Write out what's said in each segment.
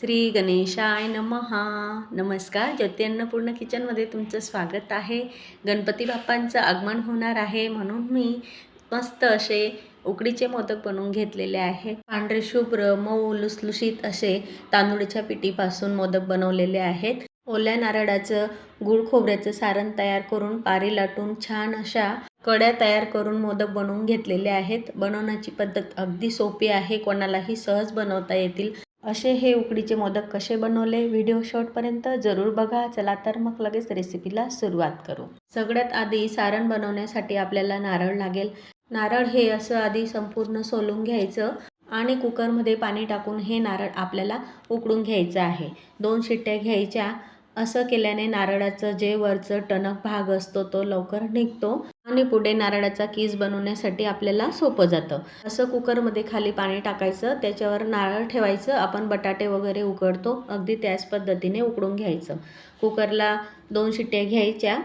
श्री गणेशाय नमहा नमस्कार. ज्योती अन्नपूर्ण किचनमध्ये तुमचं स्वागत आहे. गणपती बाप्पांचं आगमन होणार आहे म्हणून मी मस्त असे उकडीचे मोदक बनवून घेतलेले आहेत. पांढरे शुभ्र मऊ लुसलुशीत असे तांदूळच्या पिठीपासून मोदक बनवलेले आहेत. ओल्या नारळाचं गुळ खोबऱ्याचं सारण तयार करून पारी लाटून छान अशा कड्या तयार करून मोदक बनवून घेतलेले आहेत. बनवण्याची पद्धत अगदी सोपी आहे. कोणालाही सहज बनवता येतील. असे हे उकडीचे मोदक कसे बनवले? व्हिडिओ शॉर्टपर्यंत जरूर बघा. चला तर मग लगेच रेसिपीला सुरुवात करू. सगळ्यात आधी सारण बनवण्यासाठी आपल्याला नारळ लागेल. नारळ हे असं आधी संपूर्ण सोलून घ्यायचं आणि कुकरमध्ये पाणी टाकून हे नारळ आपल्याला उकडून घ्यायचं आहे. दोन शिट्ट्या घ्यायच्या. असं केल्याने नारळाचं जे वरचं टणक भाग असतो तो लवकर निघतो आणि पुढे नारळाचा कीस बनवण्यासाठी आपल्याला सोपं जातं. असं कुकरमध्ये खाली पाणी टाकायचं त्याच्यावर नारळ ठेवायचं आपण बटाटे वगैरे उकडतो अगदी त्याच पद्धतीने उकडून घ्यायचं. कुकरला दोन शिट्ट्या घ्यायच्या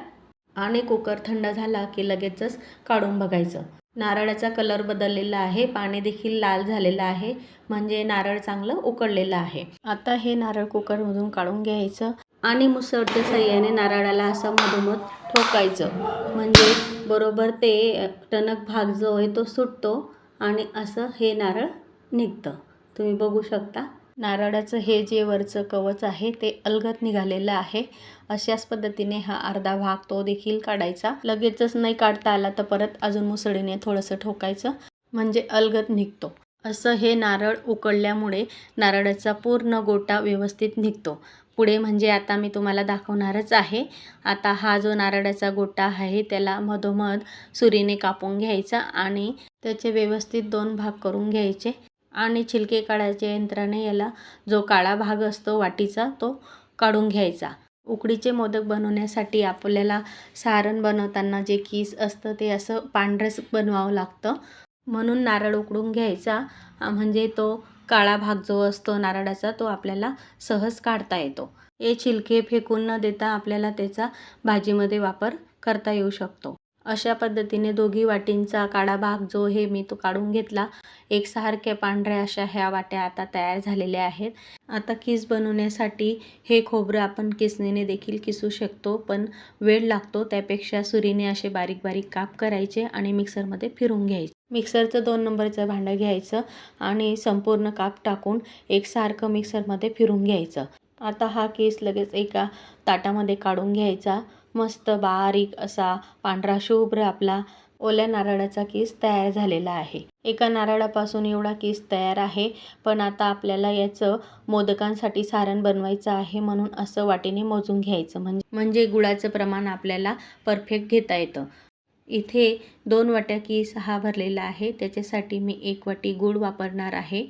आणि कुकर थंड झाला की लगेचच काढून बघायचं. नारळाचा कलर बदललेला आहे पाणी देखील लाल झालेलं आहे म्हणजे नारळ चांगलं उकडलेलं आहे. आता हे नारळ कुकरमधून काढून घ्यायचं. आणि मुसळच्या सहाय्याने नारळाला असं मधोमध ठोकायचं. म्हणजे बरोबर ते टणक भाग जो आहे तो सुटतो आणि असं हे नारळ निघतं. तुम्ही बघू शकता. नारळाचं हे जे वरचं कवच आहे ते अलगत निघालेलं आहे. अशाच पद्धतीने हा अर्धा भाग तो देखील काढायचा. लगेचच नाही काढता आला तर परत अजून मुसळीने थोडंसं ठोकायचं. म्हणजे अलगद निघतो. असं हे नारळ उकळल्यामुळे नारळाचा पूर्ण गोटा व्यवस्थित निघतो. पुढे म्हणजे आता मी तुम्हाला दाखवणारच आहे. आता हा जो नारळाचा गोटा आहे त्याला मधोमध सुरीने कापून घ्यायचा आणि त्याचे व्यवस्थित दोन भाग करून घ्यायचे आणि छिलके काढायच्या यंत्राने याला जो काळा भाग असतो वाटीचा तो काढून घ्यायचा. उकडीचे मोदक बनवण्यासाठी आपल्याला सारण बनवताना जे कीस असतं ते असं पांढरंच बनवावं लागतं. म्हणून नारळ उकडून घ्यायचा म्हणजे तो काळा भाग जो असतो नारळाचा तो आपल्याला सहज काढता येतो. हे छिलके फेकून न देता आपल्याला त्याचा भाजीमध्ये वापर करता येऊ शकतो. अशा पद्धतीने दोघी वाटींचा काळा भाग जो हे मी तो काढून घेतला. एकसारख्या पांढऱ्या अशा ह्या वाट्या आता तयार झालेल्या आहेत. आता किस बनवण्यासाठी हे खोबरं आपण किसणीने देखील किसू शकतो पण वेळ लागतो त्यापेक्षा सुरीने असे बारीक बारीक काप करायचे आणि मिक्सरमध्ये फिरून घ्यायचे. मिक्सरचं दोन नंबरचं भांडं घ्यायचं आणि संपूर्ण काप टाकून एकसारखं मिक्सरमध्ये फिरून घ्यायचं. आता हा केस लगेच एका ताटामध्ये काढून घ्यायचा. मस्त बारीक असा पांढरा शुभ्र आपला ओल्या नारळाचा केस तयार झालेला आहे. एका नारळापासून एवढा केस तयार आहे पण आता आपल्याला याचं मोदकांसाठी सारण बनवायचं आहे म्हणून असं वाटीने मोजून घ्यायचं. म्हणजे म्हणजे गुळाचं प्रमाण आपल्याला परफेक्ट घेता येतं. इथे दोन वाट्या केस हा भरलेला आहे त्याच्यासाठी मी एक वाटी गूळ वापरणार आहे.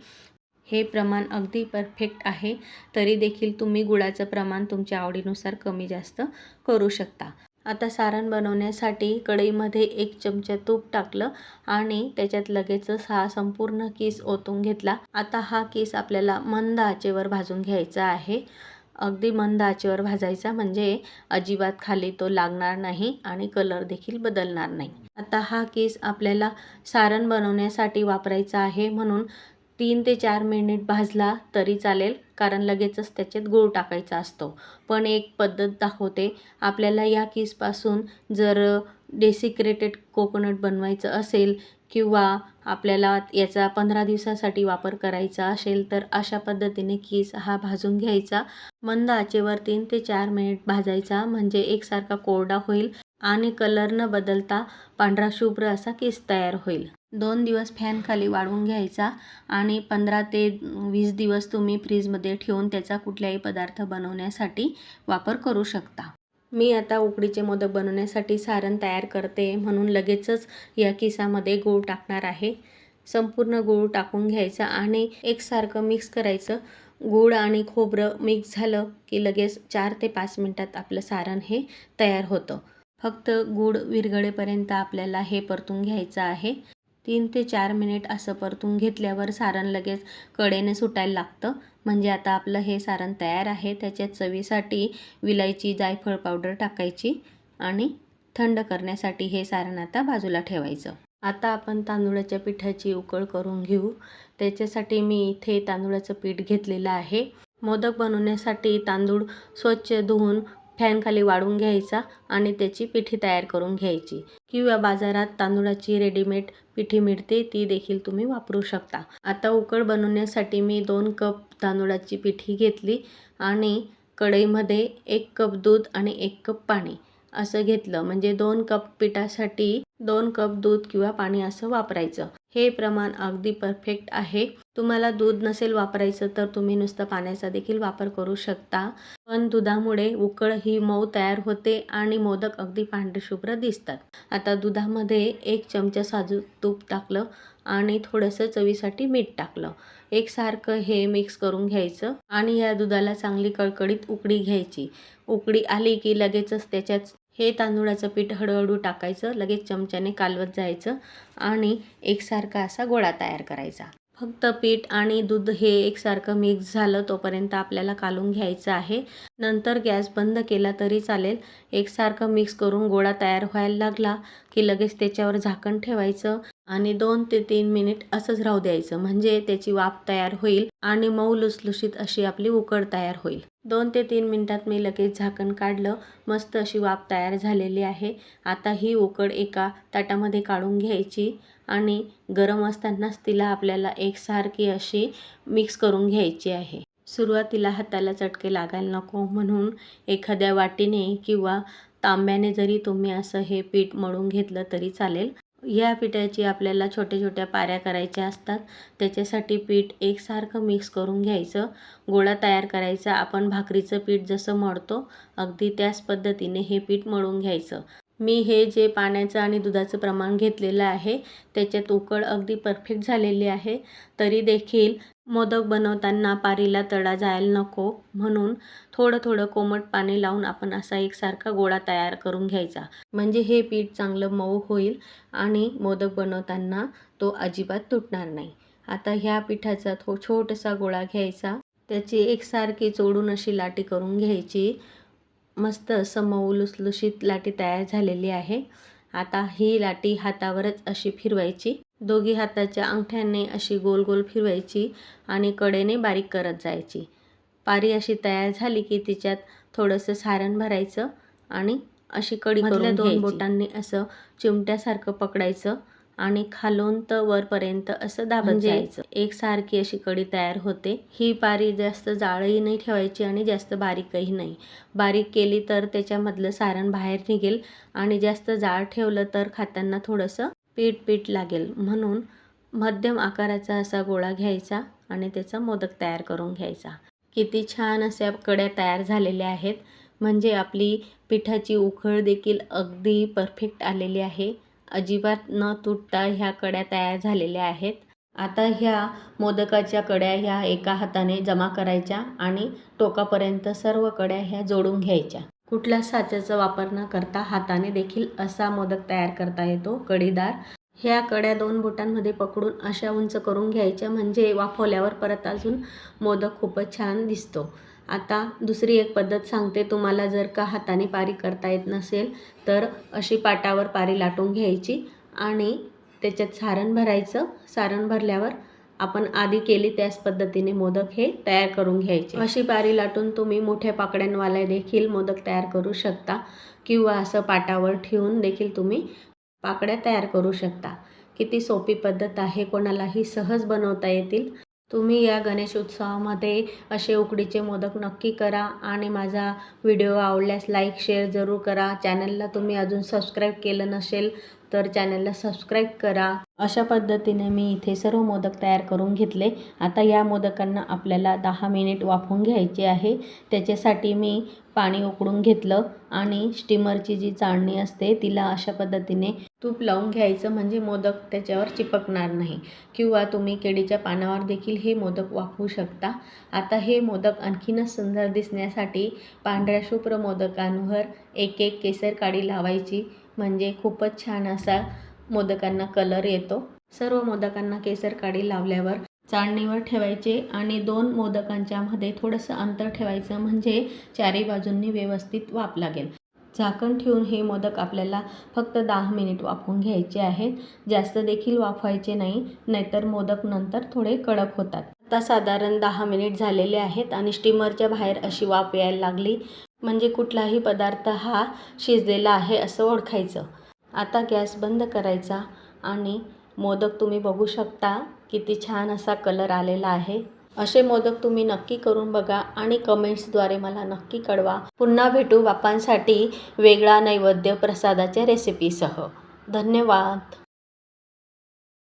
हे प्रमाण अगदी परफेक्ट आहे. तरी देखील तुम्ही गुळाचं प्रमाण तुमच्या आवडीनुसार कमी जास्त करू शकता. आता सारण बनवण्यासाठी कढईमध्ये एक चमचा तूप टाकलं आणि त्याच्यात लगेचच हा संपूर्ण केस ओतून घेतला. आता हा केस आपल्याला मंद आचेवर भाजून घ्यायचा आहे. अगदी मंद आचेवर भाजायचा म्हणजे अजिबात खाली तो लागणार नाही आणि कलर देखील बदलणार नाही. आता हा केस आपल्याला सारण बनवण्यासाठी वापरायचा आहे म्हणून तीन ते चार मिनिट भाजला तरी चालेल कारण लगेचच त्याच्यात गूळ टाकायचा असतो. पण एक पद्धत दाखवते आपल्याला या किसपासून जर डेसिक्रेटेड कोकोनट बनवायचं असेल किंवा आपल्याला याचा पंधरा दिवसासाठी वापर करायचा असेल तर अशा पद्धतीने किस हा भाजून घ्यायचा. मंद आचेवर तीन ते चार मिनिट भाजायचा म्हणजे एकसारखा कोरडा होईल आणि कलर न बदलता पांढरा शुभ्र असा केस तयार होईल. दोन दिवस फॅनखाली वाळवून घ्यायचा आणि पंधरा ते वीस दिवस तुम्ही फ्रीजमध्ये ठेवून त्याचा कुठल्याही पदार्थ बनवण्यासाठी वापर करू शकता. मी आता उकडीचे मोदक बनवण्यासाठी सारण तयार करते. म्हणून लगेचच या किसामध्ये गूळ टाकणार आहे. संपूर्ण गूळ टाकून घ्यायचा आणि एकसारखं मिक्स करायचं. गूळ आणि खोबरं मिक्स झालं की लगेच चार ते पाच मिनटात आपलं सारण हे तयार होतं. फक्त गूळ विरघळेपर्यंत आपल्याला हे परतून घ्यायचं आहे. तीन ते चार मिनिट असं परतून घेतल्यावर सारण लगेच कडेने सुटायला लागतं. म्हणजे आता आपलं हे सारण तयार आहे. त्याच्या चवीसाठी विलायची जायफळ पावडर टाकायची आणि थंड करण्यासाठी हे सारण आता बाजूला ठेवायचं. आता आपण तांदूळाच्या पिठाची उकळ करून घेऊ. त्याच्यासाठी मी इथे तांदूळाचं पीठ घेतलेलं आहे. मोदक बनवण्यासाठी तांदूळ स्वच्छ धुवून फॅनखाली वाळून घ्यायचा आणि त्याची पिठी तयार करून घ्यायची. किंवा बाजारात तांदूळाची रेडीमेड पिठी मिळते ती देखील तुम्ही वापरू शकता. आता उकड बनवण्यासाठी मी दोन कप तांदूळाची पिठी घेतली आणि कढईमध्ये एक कप दूध आणि एक कप पाणी असं घेतलं. म्हणजे दोन कप पिठासाठी दोन कप दूध किंवा पाणी असं वापरायचं. हे प्रमाण अगदी परफेक्ट आहे. तुम्हाला दूध नसेल वापरायचं तर तुम्ही नुसतं पाण्याचा देखील वापर करू शकता. पण दुधामुळे उकळ ही मऊ तयार होते आणि मोदक अगदी पांढरेशुभ्र दिसतात. आता दुधामध्ये एक चमचा साजू तूप टाकलं आणि थोडंसं चवीसाठी मीठ टाकलं. एकसारखं हे मिक्स करून घ्यायचं आणि या दुधाला चांगली कळकळीत उकडी घ्यायची. उकडी आली की लगेचच त्याच्यात हे तांदूळाचं पीठ हळूहळू टाकायचं लगेच चमच्याने कालवत जायचं आणि एकसारखा असा गोळा तयार करायचा. फक्त पीठ आणि दूध हे एकसारखं मिक्स झालं तोपर्यंत आपल्याला कालून घ्यायचं आहे. नंतर गॅस बंद केला तरी चालेल. एकसारखं मिक्स करून गोळा तयार व्हायला लागला की लगेच त्याच्यावर झाकण ठेवायचं आणि दोन ते तीन मिनिट असंच राहू द्यायचं. म्हणजे त्याची वाफ तयार होईल आणि मऊ लुसलुशीत अशी आपली उकड तयार होईल. दोन ते तीन मिनिटात मी लगेच झाकण काढलं. मस्त अशी वाफ तयार झालेली आहे. आता ही उकड एका ताटामध्ये काढून घ्यायची. आणि गरम असतानाच तिला आपल्याला एकसारखी अशी मिक्स करून घ्यायची आहे. सुरुवातीला हाताला चटके लागायला नको म्हणून एखाद्या वाटीने किंवा तांब्याने जरी तुम्ही असं हे पीठ मळून घेतलं तरी चालेल. या पिठाची आपल्याला छोट्या छोट्या पाऱ्या करायच्या असतात. त्याच्यासाठी पीठ एकसारखं मिक्स करून घ्यायचं. गोळा तयार करायचा. आपण भाकरीचं पीठ जसं मळतो अगदी त्याच पद्धतीने हे पीठ मळून घ्यायचं. मी हे जे पाण्याचं आणि दुधाचं प्रमाण घेतलेलं आहे त्याच्यात उकळ अगदी परफेक्ट झालेली आहे. तरी देखील मोदक बनवताना पारीला तडा जायला नको म्हणून थोडं थोडं कोमट पाणी लावून आपण असा एकसारखा गोळा तयार करून घ्यायचा. म्हणजे हे पीठ चांगलं मऊ होईल आणि मोदक बनवताना तो अजिबात तुटणार नाही. आता ह्या पिठाचा थो छोटासा गोळा घ्यायचा. त्याची एकसारखी चोडून अशी लाटी करून घ्यायची. मस्त असं मऊ लुसलुशीत लाटी तयार झालेली आहे. आता ही लाटी हातावरच अशी फिरवायची. दोघी हाताच्या अंगठ्याने अशी गोल गोल फिरवायची आणि कडेने बारीक करत जायची. पारी अशी तयार झाली की तिच्यात थोडंसं सारण भरायचं आणि अशी कडी दोन बोटांनी असं चिमट्यासारखं पकडायचं. आणि खालून तर वरपर्यंत असं दाबत जायचं. एकसारखी अशी कडी तयार होते. ही पारी जास्त जाळही नाही ठेवायची आणि जास्त बारीकही नाही. बारीक केली तर त्याच्यामधलं सारण बाहेर निघेल आणि जास्त जाळ ठेवलं तर खाताना थोडंसं पीठ पीठ लागेल. म्हणून मध्यम आकाराचा असा गोळा घ्यायचा आणि त्याचा मोदक तयार करून घ्यायचा. किती छान अशा कड्या तयार झालेल्या आहेत. म्हणजे आपली पिठाची उकळ देखील अगदी परफेक्ट आलेली आहे. अजिबात न तुटता ह्या कड्या तयार झालेल्या आहेत. आता ह्या मोदकाच्या कड्या ह्या एका हाताने जमा करायच्या आणि टोकापर्यंत सर्व कड्या ह्या जोडून घ्यायच्या. कुठल्या साच्याचा वापर न करता हाताने देखील असा मोदक तयार करता येतो. कडीदार ह्या कड्या दोन बोटांमध्ये पकडून अशा उंच करून घ्यायच्या म्हणजे वाफवल्यावर परत अजून मोदक खूपच छान दिसतो. आता दुसरी एक पद्धत सांगते. तुम्हाला जर का हाताने पारी करता येत नसेल तर अशी पाटावर पारी लाटून घ्यायची आणि त्याच्यात सारण भरायचं. सारण भरल्यावर आपण आधी केली त्याच पद्धतीने मोदक हे तयार करून घ्यायचे. अशी पारी लाटून तुम्ही मोठ्या पाकड्यांवाले देखील मोदक तयार करू शकता किंवा असं पाटावर ठेवून देखील तुम्ही पाकड्या तयार करू शकता. किती सोपी पद्धत आहे कोणालाही सहज बनवता येतील. तुम्ही या गणेश उत्सवामध्ये असे उकडीचे मोदक नक्की करा आणि माझा व्हिडिओ आवडल्यास लाईक शेअर जरूर करा. चॅनलला तुम्ही अजून सबस्क्राईब केलं नसेल तर चॅनलला सबस्क्राईब करा. अशा पद्धतीने मी इथे सर्व मोदक तयार करून घेतले. आता या मोदकांना आपल्याला दहा मिनिट वाफवून घ्यायचे आहे. त्याच्यासाठी मी पाणी उकळून घेतलं आणि स्टीमरची जी चाळणी असते तिला अशा पद्धतीने तूप लावून घ्यायचं. म्हणजे मोदक त्याच्यावर चिपकणार नाही. किंवा तुम्ही केळीच्या पानावर देखील हे मोदक वापरू शकता. आता हे मोदक आणखीनच सुंदर दिसण्यासाठी पांढऱ्या शुभ्र मोदकांवर एक एक केसर काडी लावायची. म्हणजे खूपच छान असा मोदकांना कलर येतो. सर्व मोदकांना केसर काडी लावल्यावर चाळणीवर ठेवायचे आणि दोन मोदकांच्यामध्ये थोडंसं अंतर ठेवायचं म्हणजे चारी बाजूंनी व्यवस्थित वाफ लागेल. झाकण ठेवून हे मोदक आपल्याला फक्त दहा मिनिट वाफवून घ्यायचे आहेत. जास्त देखील वाफवायचे नाही नाहीतर मोदक नंतर थोडे कडक होतात. आता साधारण दहा मिनिट झालेले आहेत आणि स्टीमरच्या बाहेर अशी वाफ यायला लागली. म्हणजे कुठलाही पदार्थ हा शिजलेला आहे असं ओळखायचं. आता गॅस बंद करायचा आणि मोदक तुम्ही बघू शकता. किती छान असा कलर आलेला आहे. असे मोदक तुम्ही नक्की करून बघा आणि कमेंट्सद्वारे मला नक्की कळवा. पुन्हा भेटू बापांसाठी वेगळा नैवेद्य प्रसादाच्या रेसिपीसह धन्यवाद.